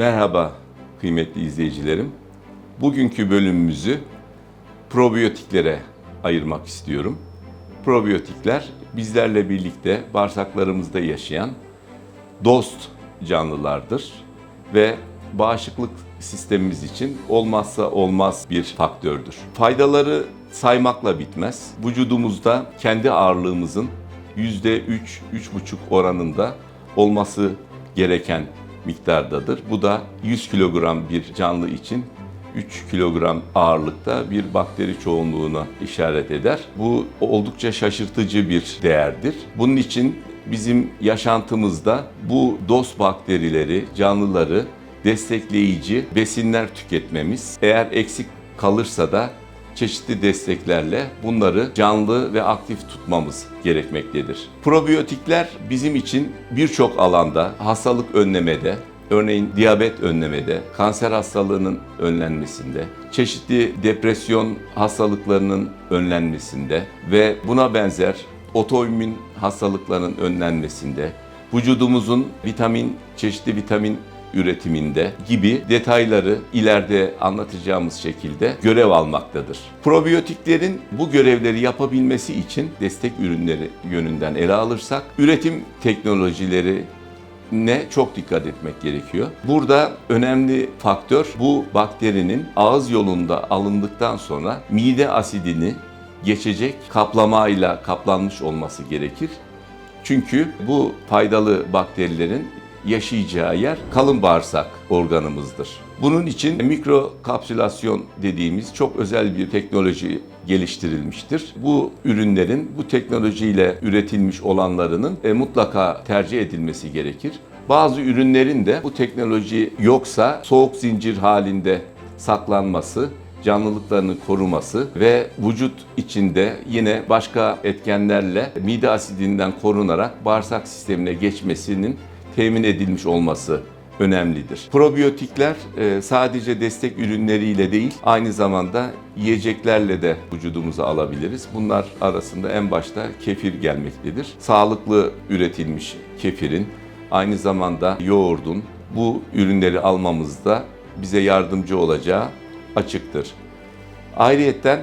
Merhaba kıymetli izleyicilerim. Bugünkü bölümümüzü probiyotiklere ayırmak istiyorum. Probiyotikler bizlerle birlikte bağırsaklarımızda yaşayan dost canlılardır ve bağışıklık sistemimiz için olmazsa olmaz bir faktördür. Faydaları saymakla bitmez. Vücudumuzda kendi ağırlığımızın %3-3,5 oranında olması gereken miktardadır. Bu da 100 kilogram bir canlı için 3 kilogram ağırlıkta bir bakteri çoğunluğuna işaret eder. Bu oldukça şaşırtıcı bir değerdir. Bunun için bizim yaşantımızda bu dost bakterileri, canlıları destekleyici besinler tüketmemiz, eğer eksik kalırsa da çeşitli desteklerle bunları canlı ve aktif tutmamız gerekmektedir. Probiyotikler bizim için birçok alanda hastalık önlemede, örneğin diyabet önlemede, kanser hastalığının önlenmesinde, çeşitli depresyon hastalıklarının önlenmesinde ve buna benzer otoimmün hastalıkların önlenmesinde, vücudumuzun vitamin, çeşitli vitamin üretiminde gibi detayları ileride anlatacağımız şekilde görev almaktadır. Probiyotiklerin bu görevleri yapabilmesi için destek ürünleri yönünden ele alırsak üretim teknolojileri ne çok dikkat etmek gerekiyor. Burada önemli faktör bu bakterinin ağız yolunda alındıktan sonra mide asidini geçecek kaplamayla kaplanmış olması gerekir. Çünkü bu faydalı bakterilerin yaşayacağı yer kalın bağırsak organımızdır. Bunun için mikrokapsülasyon dediğimiz çok özel bir teknoloji geliştirilmiştir. Bu ürünlerin bu teknolojiyle üretilmiş olanlarının e, mutlaka tercih edilmesi gerekir. Bazı ürünlerin de bu teknoloji yoksa soğuk zincir halinde saklanması canlılıklarını koruması ve vücut içinde yine başka etkenlerle mide asidinden korunarak bağırsak sistemine geçmesinin temin edilmiş olması önemlidir. Probiyotikler e, sadece destek ürünleriyle değil, aynı zamanda yiyeceklerle de vücudumuza alabiliriz. Bunlar arasında en başta kefir gelmektedir. Sağlıklı üretilmiş kefirin, aynı zamanda yoğurdun bu ürünleri almamızda bize yardımcı olacağı açıktır. Ayrıyeten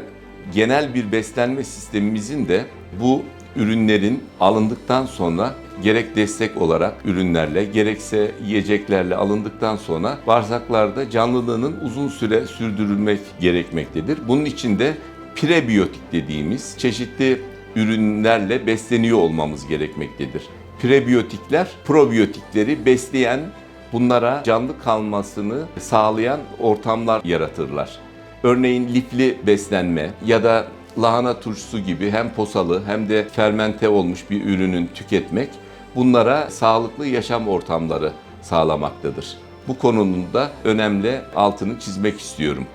genel bir beslenme sistemimizin de bu ürünlerin alındıktan sonra gerek destek olarak ürünlerle gerekse yiyeceklerle alındıktan sonra bağırsaklarda canlılığının uzun süre sürdürülmek gerekmektedir. Bunun için de prebiyotik dediğimiz çeşitli ürünlerle besleniyor olmamız gerekmektedir. Prebiyotikler probiyotikleri besleyen, bunlara canlı kalmasını sağlayan ortamlar yaratırlar. Örneğin lifli beslenme ya da lahana turşusu gibi hem posalı hem de fermente olmuş bir ürünün tüketmek bunlara sağlıklı yaşam ortamları sağlamaktadır. Bu konunun da önemli altını çizmek istiyorum.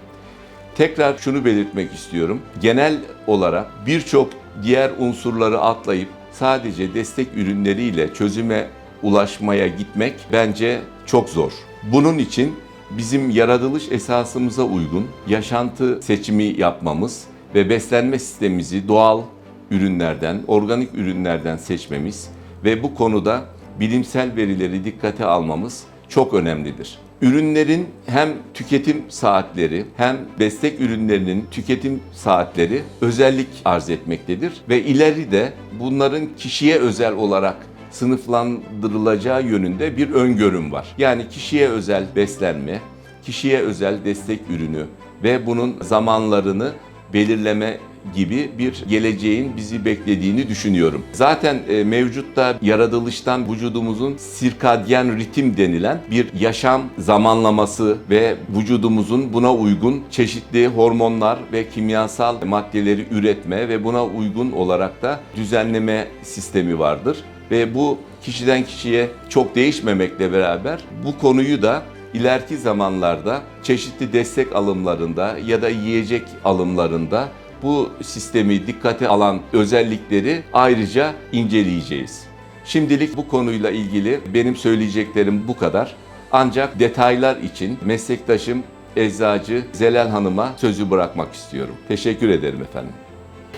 Tekrar şunu belirtmek istiyorum. Genel olarak birçok diğer unsurları atlayıp sadece destek ürünleriyle çözüme ulaşmaya gitmek bence çok zor. Bunun için bizim yaratılış esasımıza uygun yaşantı seçimi yapmamız ve beslenme sistemimizi doğal ürünlerden, organik ürünlerden seçmemiz ve bu konuda bilimsel verileri dikkate almamız çok önemlidir. Ürünlerin hem tüketim saatleri hem destek ürünlerinin tüketim saatleri özellik arz etmektedir ve ileride bunların kişiye özel olarak sınıflandırılacağı yönünde bir öngörüm var. Yani kişiye özel beslenme, kişiye özel destek ürünü ve bunun zamanlarını belirleme gibi bir geleceğin bizi beklediğini düşünüyorum. Zaten e, mevcutta yaratılıştan vücudumuzun sirkadyen ritim denilen bir yaşam zamanlaması ve vücudumuzun buna uygun çeşitli hormonlar ve kimyasal maddeleri üretme ve buna uygun olarak da düzenleme sistemi vardır ve bu kişiden kişiye çok değişmemekle beraber bu konuyu da ileriki zamanlarda çeşitli destek alımlarında ya da yiyecek alımlarında bu sistemi dikkate alan özellikleri ayrıca inceleyeceğiz. Şimdilik bu konuyla ilgili benim söyleyeceklerim bu kadar. Ancak detaylar için meslektaşım Eczacı Zelal Hanım'a sözü bırakmak istiyorum. Teşekkür ederim efendim.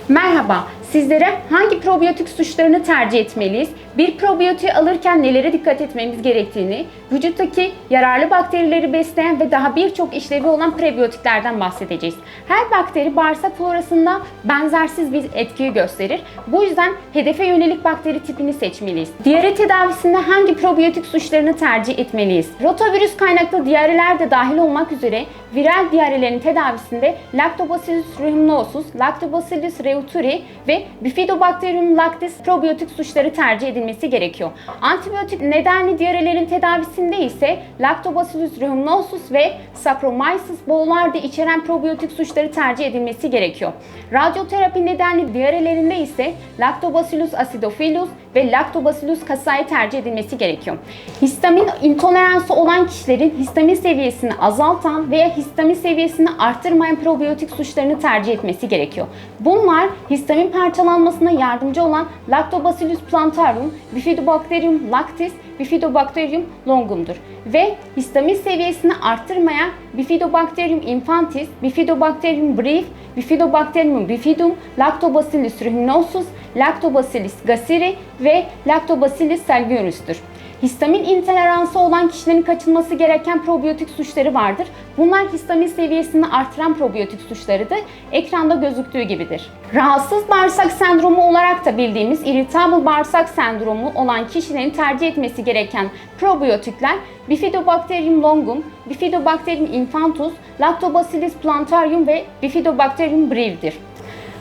Merhaba, Sizlere hangi probiyotik suçlarını tercih etmeliyiz? Bir probiyotiği alırken nelere dikkat etmemiz gerektiğini, vücuttaki yararlı bakterileri besleyen ve daha birçok işlevi olan prebiyotiklerden bahsedeceğiz. Her bakteri bağırsak florasında benzersiz bir etkiyi gösterir. Bu yüzden hedefe yönelik bakteri tipini seçmeliyiz. Diyare tedavisinde hangi probiyotik suçlarını tercih etmeliyiz? Rotavirüs kaynaklı diyareler de dahil olmak üzere viral diyarelerin tedavisinde Lactobacillus rhamnosus, Lactobacillus reuteri ve Bifidobacterium lactis probiyotik suçları tercih edilmesi gerekiyor. Antibiyotik nedenli diyarelerin tedavisinde ise Lactobacillus rhamnosus ve Saccharomyces boulardii içeren probiyotik suçları tercih edilmesi gerekiyor. Radyoterapi nedenli diyarelerinde ise Lactobacillus acidophilus ve Lactobacillus casei tercih edilmesi gerekiyor. Histamin intoleransı olan kişilerin histamin seviyesini azaltan veya histamin seviyesini arttırmayan probiyotik suçlarını tercih etmesi gerekiyor. Bunlar histamin parçalanmasına yardımcı olan Lactobacillus plantarum, Bifidobacterium lactis, Bifidobacterium longum'dur. Ve histamin seviyesini arttırmayan Bifidobacterium infantis, Bifidobacterium breve, Bifidobacterium bifidum, Lactobacillus rhamnosus, Lactobacillus gasseri ve Lactobacillus salvierus'tur. Histamin intoleransı olan kişilerin kaçınması gereken probiyotik suçları vardır. Bunlar histamin seviyesini artıran probiyotik suçlarıdır. Ekranda gözüktüğü gibidir. Rahatsız bağırsak sendromu olarak da bildiğimiz irritable bağırsak sendromu olan kişilerin tercih etmesi gereken probiyotikler Bifidobacterium longum, Bifidobacterium infantus, Lactobacillus plantarium ve Bifidobacterium breve'dir.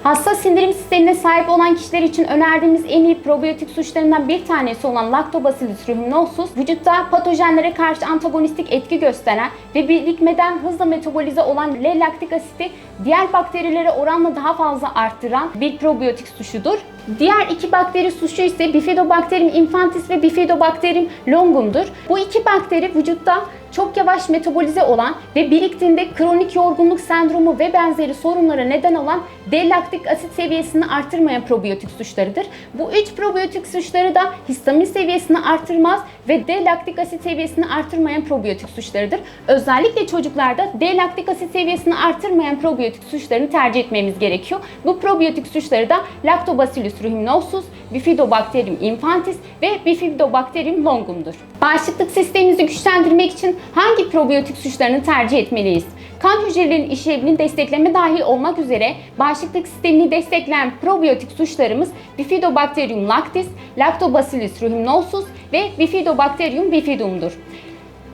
Hassas sindirim sistemine sahip olan kişiler için önerdiğimiz en iyi probiyotik suçlarından bir tanesi olan Lactobacillus rhamnosus, vücutta patojenlere karşı antagonistik etki gösteren ve birikmeden hızla metabolize olan L-laktik asiti diğer bakterilere oranla daha fazla arttıran bir probiyotik suçudur. Diğer iki bakteri suçu ise Bifidobacterium infantis ve Bifidobacterium longum'dur. Bu iki bakteri vücutta çok yavaş metabolize olan ve biriktiğinde kronik yorgunluk sendromu ve benzeri sorunlara neden olan D-laktik asit seviyesini arttırmayan probiyotik suçlarıdır. Bu üç probiyotik suçları da histamin seviyesini artırmaz ve D-laktik asit seviyesini artırmayan probiyotik suçlarıdır. Özellikle çocuklarda D-laktik asit seviyesini artırmayan probiyotik suçlarını tercih etmemiz gerekiyor. Bu probiyotik suçları da Lactobacillus rhamnosus, Bifidobacterium infantis ve Bifidobacterium longum'dur. Bağışıklık sistemimizi güçlendirmek için hangi probiyotik suçlarını tercih etmeliyiz? Kan hücrelerinin işlevini destekleme dahil olmak üzere bağışıklık sistemini destekleyen probiyotik suçlarımız Bifidobacterium lactis, Lactobacillus rhamnosus ve Bifidobacterium bifidum'dur.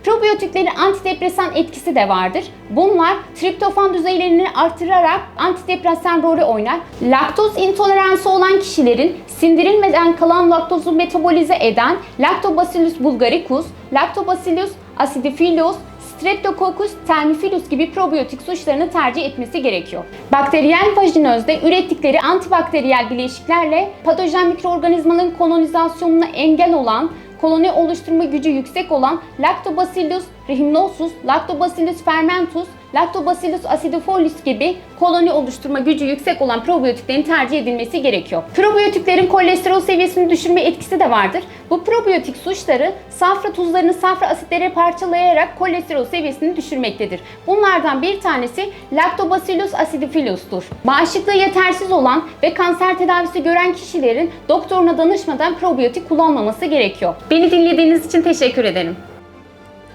Probiyotiklerin antidepresan etkisi de vardır. Bunlar triptofan düzeylerini artırarak antidepresan rolü oynar. Laktoz intoleransı olan kişilerin sindirilmeden kalan laktozu metabolize eden Lactobacillus bulgaricus, Lactobacillus acidophilus, Streptococcus thermophilus gibi probiyotik suçlarını tercih etmesi gerekiyor. Bakteriyel vajinözde ürettikleri antibakteriyel bileşiklerle patojen mikroorganizmaların kolonizasyonuna engel olan koloni oluşturma gücü yüksek olan Lactobacillus rhamnosus, Lactobacillus fermentus, Lactobacillus acidophilus gibi koloni oluşturma gücü yüksek olan probiyotiklerin tercih edilmesi gerekiyor. Probiyotiklerin kolesterol seviyesini düşürme etkisi de vardır. Bu probiyotik suçları safra tuzlarını safra asitlere parçalayarak kolesterol seviyesini düşürmektedir. Bunlardan bir tanesi Lactobacillus acidophilus'tur. Bağışıklığı yetersiz olan ve kanser tedavisi gören kişilerin doktoruna danışmadan probiyotik kullanmaması gerekiyor. Beni dinlediğiniz için teşekkür ederim.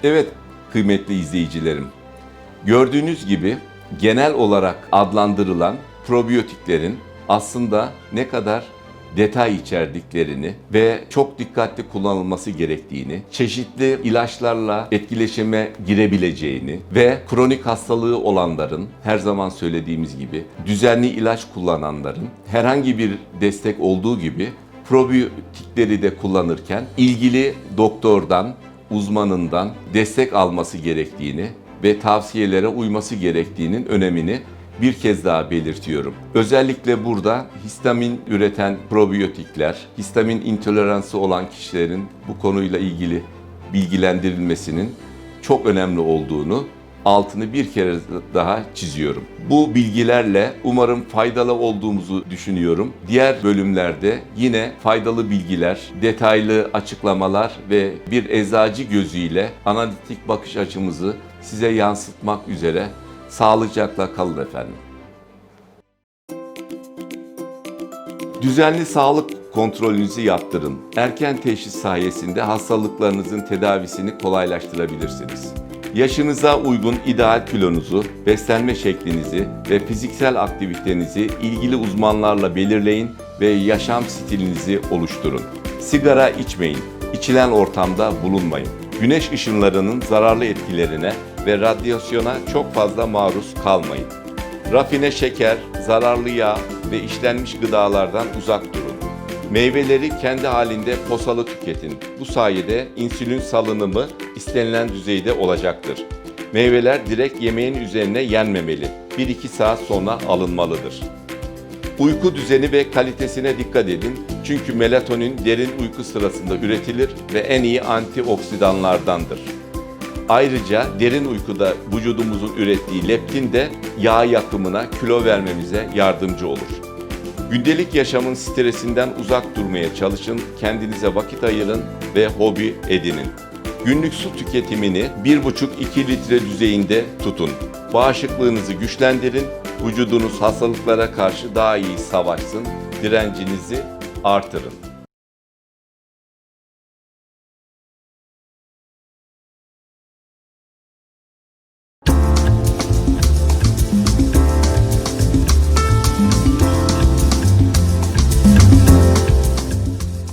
Evet kıymetli izleyicilerim. Gördüğünüz gibi genel olarak adlandırılan probiyotiklerin aslında ne kadar detay içerdiklerini ve çok dikkatli kullanılması gerektiğini, çeşitli ilaçlarla etkileşime girebileceğini ve kronik hastalığı olanların her zaman söylediğimiz gibi düzenli ilaç kullananların herhangi bir destek olduğu gibi probiyotikleri de kullanırken ilgili doktordan, uzmanından destek alması gerektiğini ve tavsiyelere uyması gerektiğinin önemini bir kez daha belirtiyorum. Özellikle burada histamin üreten probiyotikler, histamin intoleransı olan kişilerin bu konuyla ilgili bilgilendirilmesinin çok önemli olduğunu altını bir kere daha çiziyorum. Bu bilgilerle umarım faydalı olduğumuzu düşünüyorum. Diğer bölümlerde yine faydalı bilgiler, detaylı açıklamalar ve bir eczacı gözüyle analitik bakış açımızı size yansıtmak üzere sağlıcakla kalın efendim. Düzenli sağlık kontrolünüzü yaptırın. Erken teşhis sayesinde hastalıklarınızın tedavisini kolaylaştırabilirsiniz. Yaşınıza uygun ideal kilonuzu, beslenme şeklinizi ve fiziksel aktivitenizi ilgili uzmanlarla belirleyin ve yaşam stilinizi oluşturun. Sigara içmeyin, içilen ortamda bulunmayın. Güneş ışınlarının zararlı etkilerine ve radyasyona çok fazla maruz kalmayın. Rafine şeker, zararlı yağ ve işlenmiş gıdalardan uzak durun. Meyveleri kendi halinde posalı tüketin. Bu sayede insülin salınımı istenilen düzeyde olacaktır. Meyveler direkt yemeğin üzerine yenmemeli. 1-2 saat sonra alınmalıdır. Uyku düzeni ve kalitesine dikkat edin. Çünkü melatonin derin uyku sırasında üretilir ve en iyi antioksidanlardandır. Ayrıca derin uykuda vücudumuzun ürettiği leptin de yağ yakımına, kilo vermemize yardımcı olur. Gündelik yaşamın stresinden uzak durmaya çalışın, kendinize vakit ayırın ve hobi edinin. Günlük su tüketimini 1,5-2 litre düzeyinde tutun. Bağışıklığınızı güçlendirin, vücudunuz hastalıklara karşı daha iyi savaşsın, direncinizi artırın.